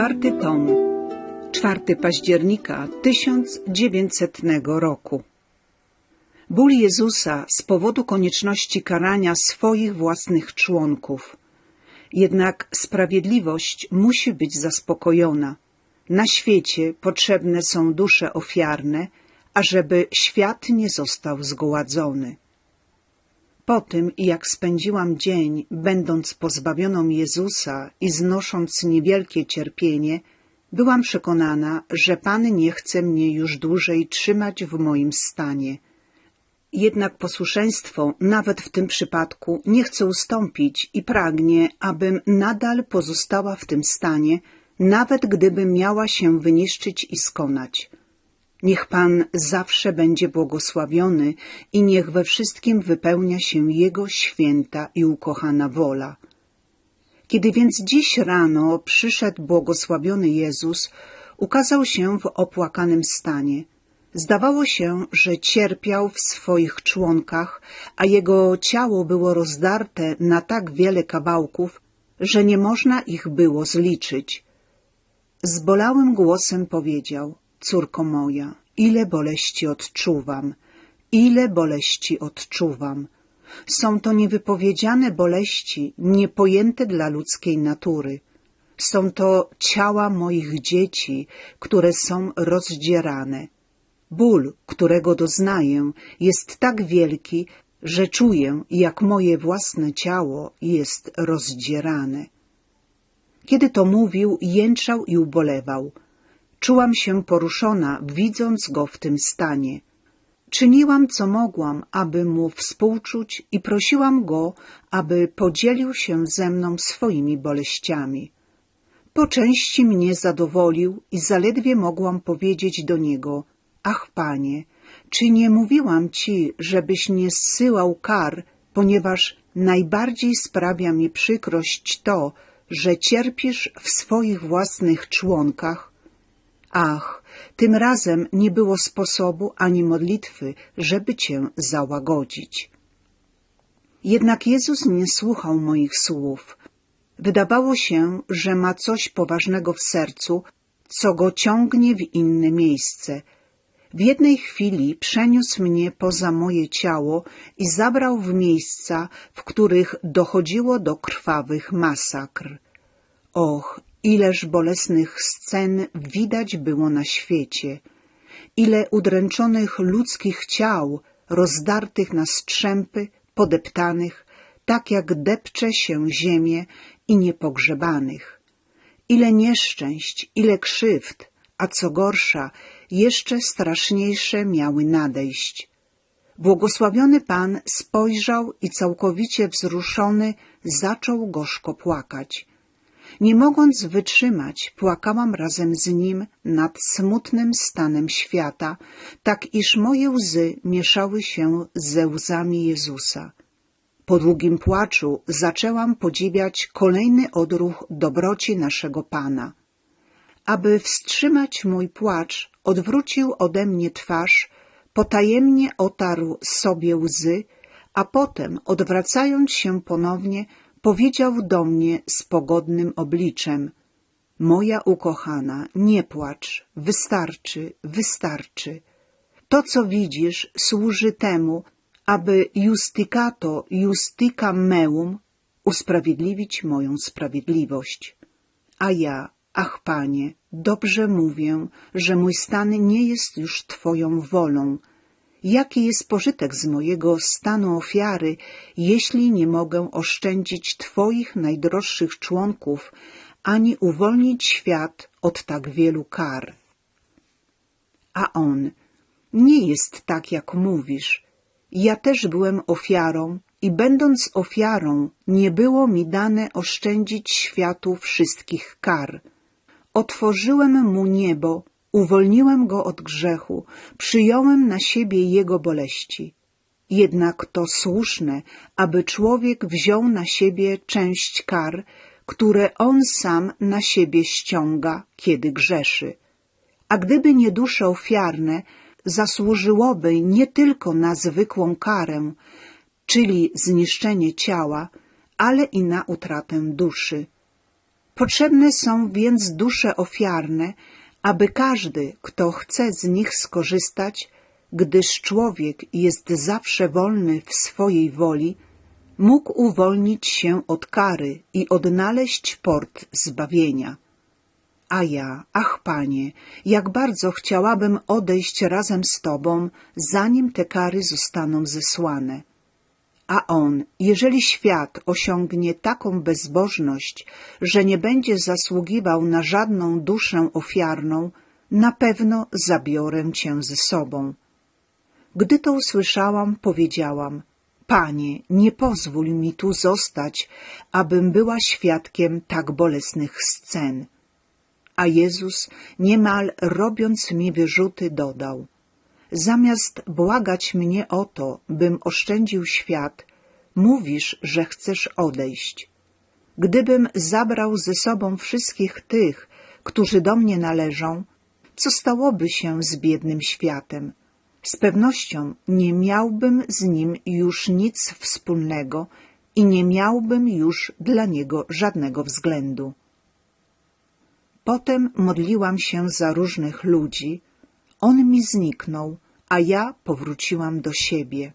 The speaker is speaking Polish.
Czwarty tom. 4 października 1900 roku. Ból Jezusa z powodu konieczności karania swoich własnych członków. Jednak sprawiedliwość musi być zaspokojona. Na świecie potrzebne są dusze ofiarne, ażeby świat nie został zgładzony. Po tym, jak spędziłam dzień, będąc pozbawioną Jezusa i znosząc niewielkie cierpienie, byłam przekonana, że Pan nie chce mnie już dłużej trzymać w moim stanie. Jednak posłuszeństwo, nawet w tym przypadku, nie chce ustąpić i pragnie, abym nadal pozostała w tym stanie, nawet gdybym miała się wyniszczyć i skonać. Niech Pan zawsze będzie błogosławiony i niech we wszystkim wypełnia się Jego święta i ukochana wola. Kiedy więc dziś rano przyszedł błogosławiony Jezus, ukazał się w opłakanym stanie. Zdawało się, że cierpiał w swoich członkach, a jego ciało było rozdarte na tak wiele kawałków, że nie można ich było zliczyć. Zbolałym głosem powiedział — Córko moja, ile boleści odczuwam, ile boleści odczuwam. Są to niewypowiedziane boleści, niepojęte dla ludzkiej natury. Są to ciała moich dzieci, które są rozdzierane. Ból, którego doznaję, jest tak wielki, że czuję, jak moje własne ciało jest rozdzierane. Kiedy to mówił, jęczał i ubolewał – Czułam się poruszona, widząc go w tym stanie. Czyniłam, co mogłam, aby mu współczuć i prosiłam go, aby podzielił się ze mną swoimi boleściami. Po części mnie zadowolił i zaledwie mogłam powiedzieć do niego — Ach, panie, czy nie mówiłam ci, żebyś nie zsyłał kar, ponieważ najbardziej sprawia mi przykrość to, że cierpisz w swoich własnych członkach, Ach, tym razem nie było sposobu ani modlitwy, żeby cię załagodzić. Jednak Jezus nie słuchał moich słów. Wydawało się, że ma coś poważnego w sercu, co go ciągnie w inne miejsce. W jednej chwili przeniósł mnie poza moje ciało i zabrał w miejsca, w których dochodziło do krwawych masakr. Och, Ileż bolesnych scen widać było na świecie, ile udręczonych ludzkich ciał, rozdartych na strzępy, podeptanych, tak jak depcze się ziemię i niepogrzebanych. Ile nieszczęść, ile krzywd, a co gorsza, jeszcze straszniejsze miały nadejść. Błogosławiony Pan spojrzał i całkowicie wzruszony zaczął gorzko płakać. Nie mogąc wytrzymać, płakałam razem z nim nad smutnym stanem świata, tak iż moje łzy mieszały się ze łzami Jezusa. Po długim płaczu zaczęłam podziwiać kolejny odruch dobroci naszego Pana. Aby wstrzymać mój płacz, odwrócił ode mnie twarz, potajemnie otarł sobie łzy, a potem, odwracając się ponownie, powiedział do mnie z pogodnym obliczem — Moja ukochana, nie płacz, wystarczy, wystarczy. To, co widzisz, służy temu, aby justicato justica meum usprawiedliwić moją sprawiedliwość. A ja, ach panie, dobrze mówię, że mój stan nie jest już twoją wolą, Jaki jest pożytek z mojego stanu ofiary, jeśli nie mogę oszczędzić Twoich najdroższych członków, ani uwolnić świat od tak wielu kar? A on, nie jest tak, jak mówisz. Ja też byłem ofiarą i będąc ofiarą, nie było mi dane oszczędzić światu wszystkich kar. Otworzyłem mu niebo Uwolniłem go od grzechu, przyjąłem na siebie jego boleści. Jednak to słuszne, aby człowiek wziął na siebie część kar, które on sam na siebie ściąga, kiedy grzeszy. A gdyby nie dusze ofiarne, zasłużyłoby nie tylko na zwykłą karę, czyli zniszczenie ciała, ale i na utratę duszy. Potrzebne są więc dusze ofiarne, aby każdy, kto chce z nich skorzystać, gdyż człowiek jest zawsze wolny w swojej woli, mógł uwolnić się od kary i odnaleźć port zbawienia. A ja, ach panie, jak bardzo chciałabym odejść razem z tobą, zanim te kary zostaną zesłane. A on, jeżeli świat osiągnie taką bezbożność, że nie będzie zasługiwał na żadną duszę ofiarną, na pewno zabiorę cię ze sobą. Gdy to usłyszałam, powiedziałam, Panie, nie pozwól mi tu zostać, abym była świadkiem tak bolesnych scen. A Jezus, niemal robiąc mi wyrzuty, dodał, zamiast błagać mnie o to, bym oszczędził świat, mówisz, że chcesz odejść. Gdybym zabrał ze sobą wszystkich tych, którzy do mnie należą, co stałoby się z biednym światem? Z pewnością nie miałbym z nim już nic wspólnego i nie miałbym już dla niego żadnego względu. Potem modliłam się za różnych ludzi, on mi zniknął, a ja powróciłam do siebie.